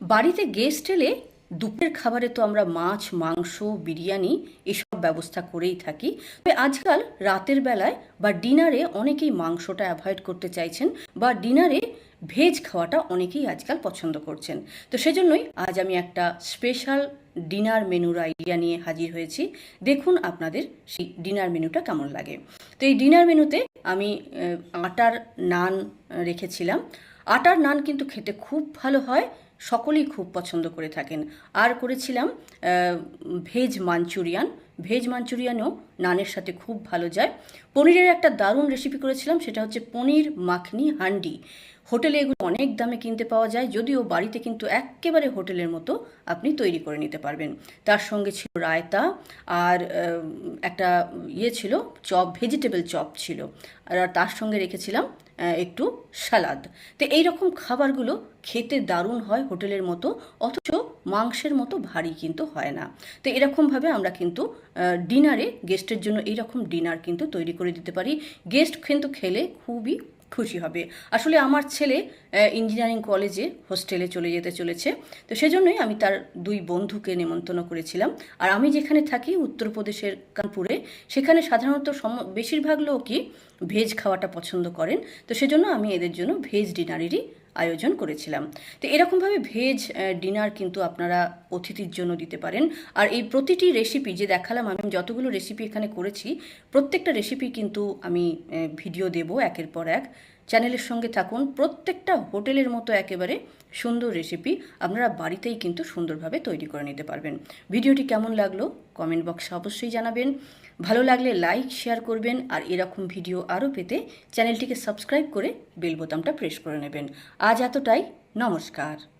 বাড়িতে গেস্ট এলে দুপুরের খাবারে তো আমরা মাছ, মাংস, বিরিয়ানি এসব ব্যবস্থা করেই থাকি। তবে আজকাল রাতের বেলায় বা ডিনারে অনেকেই মাংসটা অ্যাভয়েড করতে চাইছেন বা ডিনারে ভেজ খাওয়াটা অনেকেই আজকাল পছন্দ করছেন। তো সেজন্যই আজ আমি একটা স্পেশাল ডিনার মেনুর আইডিয়া নিয়ে হাজির হয়েছি। দেখুন আপনাদের সেই ডিনার মেনুটা কেমন লাগে। তো এই ডিনার মেনুতে আমি আটার নান রেখেছিলাম। আটার নান কিন্তু খেতে খুব ভালো হয়। সকলেই খুব পছন্দ করে থাকেন। আর করেছিলাম ভেজ মাঞ্চুরিয়ান। ভেজ মাঞ্চুরিয়ানও নানের সাথে খুব ভালো যায়। পনিরের একটা দারুণ রেসিপি করেছিলাম, সেটা হচ্ছে পনির মাখনি হান্ডি। হোটেলে এগুলো অনেক দামে কিনতে পাওয়া যায়, যদিও বাড়িতে কিন্তু একেবারে হোটেলের মতো আপনি তৈরি করে নিতে পারবেন। তার সঙ্গে ছিল রায়তা, আর একটা ইয়ে ছিল, চপ ভেজিটেবল চপ ছিল। আর তার সঙ্গে রেখেছিলাম একটু সালাদ। তো এই রকম খাবারগুলো খেতে দারুণ হয় হোটেলের মতো, অথচ মাংসের মতো ভারী কিন্তু হয় না। তো এরকমভাবে আমরা কিন্তু ডিনারে গেস্টের জন্য এইরকম ডিনার কিন্তু তৈরি করে দিতে পারি। গেস্ট কিন্তু খেলে খুবই খুশি হবে। আসলে আমার ছেলে ইঞ্জিনিয়ারিং কলেজে হোস্টেলে চলে যেতে চলেছে। তো সেজন্যই আমি তার দুই বন্ধুকে নেমন্তন্ন করেছিলাম। আর আমি যেখানে থাকি, উত্তরপ্রদেশের কানপুরে, সেখানে সাধারণত সম- বেশিরভাগ লোকই ভেজ খাওয়াটা পছন্দ করেন। তো সেজন্য আমি এদের জন্য ভেজ ডিনারেরই আয়োজন করেছিলাম। তো এরকমভাবে ভেজ ডিনার কিন্তু আপনারা অতিথির জন্য দিতে পারেন। আর এই প্রতিটি রেসিপি যে দেখালাম, আমি যতগুলো রেসিপি এখানে করেছি, প্রত্যেকটা রেসিপি কিন্তু আমি ভিডিও দেব একের পর এক। চ্যানেলের সঙ্গে থাকুন। প্রত্যেকটা হোটেলের মতো একেবারে সুন্দর রেসিপি আপনারা বাড়িতেই কিন্তু সুন্দরভাবে তৈরি করে নিতে পারবেন। ভিডিওটি কেমন লাগল কমেন্ট বক্সে অবশ্যই জানাবেন। ভালো লাগলে লাইক, শেয়ার করবেন আর এরকম ভিডিও আরও পেতে চ্যানেলটিকে সাবস্ক্রাইব করে বেল বোতামটা প্রেস করে নেবেন। আজ এতটাই। নমস্কার।